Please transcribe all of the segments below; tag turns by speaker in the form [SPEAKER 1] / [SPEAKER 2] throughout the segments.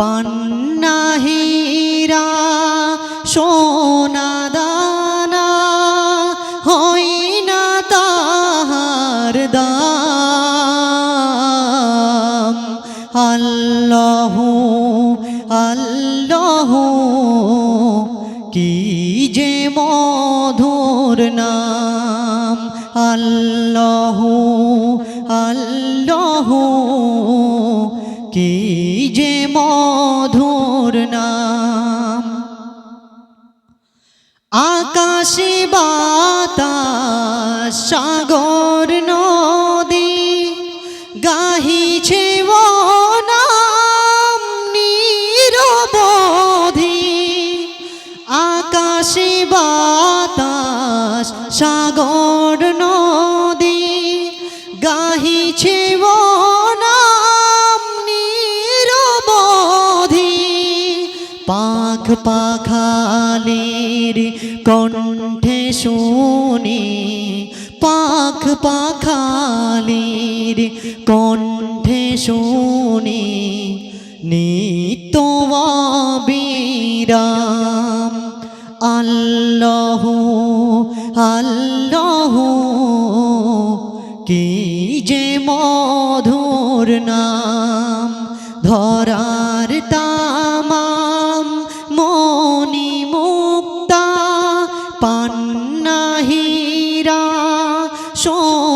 [SPEAKER 1] পান্নাহিরা সোনা দানা হয় না তাহার দাম। আল্লাহ আল্লাহ, কি যে মধুর নাম। আল্লাহ আল্লাহ মধুর নাম। আকাশে বাতাস সাগর পাখ পাখালির কণ্ঠে শুনি, পাখ পাখালির কণ্ঠে শুনি, নিত্য বিরাম আল্লাহ আল্লাহ, কি যে মধুর নাম ধরার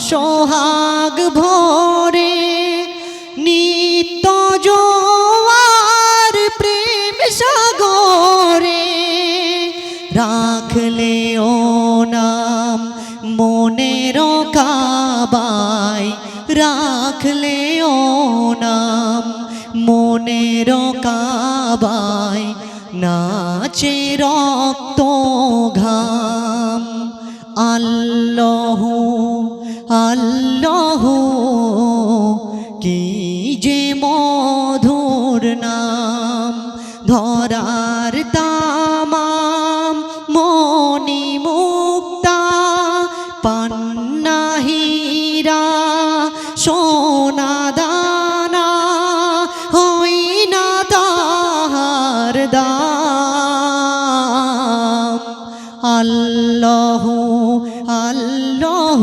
[SPEAKER 1] সোহাগ ভরে নিত্য জোয়ার প্রেম সাগরে রাখলে ও নাম মনের কাবাই রাখলে ও নাম মনের কাবাই নাচে রক্ত ঘাম। আল্লাহ আল্লাহ, কি যে মধুর নাম, ধরার তামাম মনি মুক্তা পান্নাহিরা সোনা দানা, হই না তাহার দাম। আল্লাহ আল্লাহ